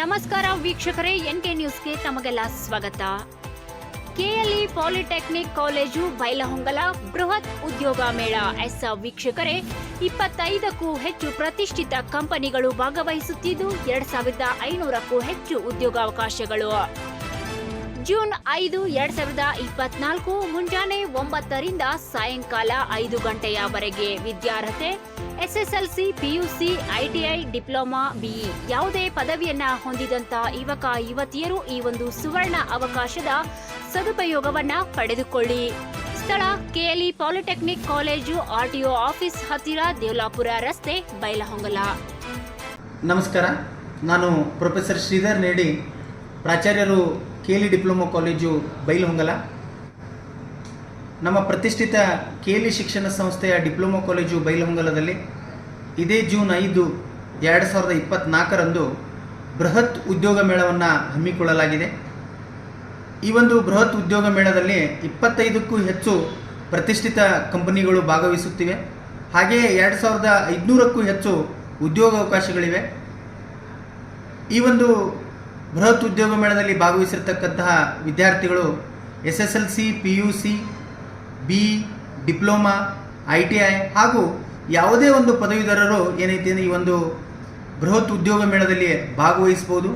ನಮಸ್ಕಾರ ವೀಕ್ಷಕರೇ, N K ನ್ಯೂಸ್ಗೆ ತಮಗೆಲ್ಲ ಸ್ವಾಗತ. ಕೆಎಲ್ಇ ಪಾಲಿಟೆಕ್ನಿಕ್ ಕಾಲೇಜು ಬೈಲಹೊಂಗಲ ಬೃಹತ್ ಉದ್ಯೋಗ ಮೇಳ. ಎಸ್ ವೀಕ್ಷಕರೇ, ಇಪ್ಪತ್ತೈದಕ್ಕೂ ಹೆಚ್ಚು ಪ್ರತಿಷ್ಠಿತ ಕಂಪನಿಗಳು ಭಾಗವಹಿಸುತ್ತಿದ್ದು, ಎರಡ್ ಸಾವಿರದ ಐನೂರಕ್ಕೂ ಹೆಚ್ಚು ಉದ್ಯೋಗಾವಕಾಶಗಳು. ಜೂನ್ ಐದು, ಎರಡ್ ಸಾವಿರದ ಇಪ್ಪತ್ನಾಲ್ಕು, ಮುಂಜಾನೆ ಒಂಬತ್ತರಿಂದ ಸಾಯಂಕಾಲ ಐದು ಗಂಟೆಯವರೆಗೆ. ವಿದ್ಯಾರ್ಹತೆ, SSLC, PUC ITI diploma, BE. ಯಾವುದೇ ಪದವಿಯನ್ನ ಹೊಂದಿದಂತ ಯುವಕ, ಯುವತಿಯರು ಈ ಒಂದು ಸುವರ್ಣ ಅವಕಾಶದ ಸದುಪಯೋಗವನ್ನ ಪಡೆದುಕೊಳ್ಳಿ. ಸ್ಥಳ, KLE polytechnic college RTO office ಹತ್ತಿರ, ದೇವಲಾಪುರ ರಸ್ತೆ, ಬೈಲಹೊಂಗಲ. ನಮಸ್ಕಾರ. ನಾನು ಪ್ರೊಫೆಸರ್ ಶ್ರೀಧರ್ ನೇಡಿ, ಪ್ರಾಚಾರ್ಯರು ಕೇಲಿ ಡಿಪ್ಲೊಮಾ ಕಾಲೇಜು ಬೈಲಹೊಂಗಲ. ನಮ್ಮ ಪ್ರತಿಷ್ಠಿತ ಕೇಲಿ ಶಿಕ್ಷಣ ಸಂಸ್ಥೆಯ ಡಿಪ್ಲೊಮಾ ಕಾಲೇಜು ಬೈಲಹೊಂಗಲದಲ್ಲಿ ಇದೇ ಜೂನ್ ಐದು ಎರಡು ಸಾವಿರದ ಇಪ್ಪತ್ನಾಲ್ಕರಂದು ಬೃಹತ್ ಉದ್ಯೋಗ ಮೇಳವನ್ನು ಹಮ್ಮಿಕೊಳ್ಳಲಾಗಿದೆ. ಈ ಒಂದು ಬೃಹತ್ ಉದ್ಯೋಗ ಮೇಳದಲ್ಲಿ ಇಪ್ಪತ್ತೈದಕ್ಕೂ ಹೆಚ್ಚು ಪ್ರತಿಷ್ಠಿತ ಕಂಪನಿಗಳು ಭಾಗವಹಿಸುತ್ತಿವೆ. ಹಾಗೆಯೇ ಎರಡು ಸಾವಿರದ ಐದುನೂರಕ್ಕೂ ಹೆಚ್ಚು ಉದ್ಯೋಗಾವಕಾಶಗಳಿವೆ. ಈ ಒಂದು ಬೃಹತ್ ಉದ್ಯೋಗ ಮೇಳದಲ್ಲಿ ಭಾಗವಹಿಸಿರ್ತಕ್ಕಂತಹ ವಿದ್ಯಾರ್ಥಿಗಳು S S L C P U C, B, diploma, I T I ಹಾಗೂ ಯಾವುದೇ ಒಂದು ಪದವೀಧರರು ಏನೈತೆ ಈ ಒಂದು ಬೃಹತ್ ಉದ್ಯೋಗ ಮೇಳದಲ್ಲಿ ಭಾಗವಹಿಸ್ಬೋದು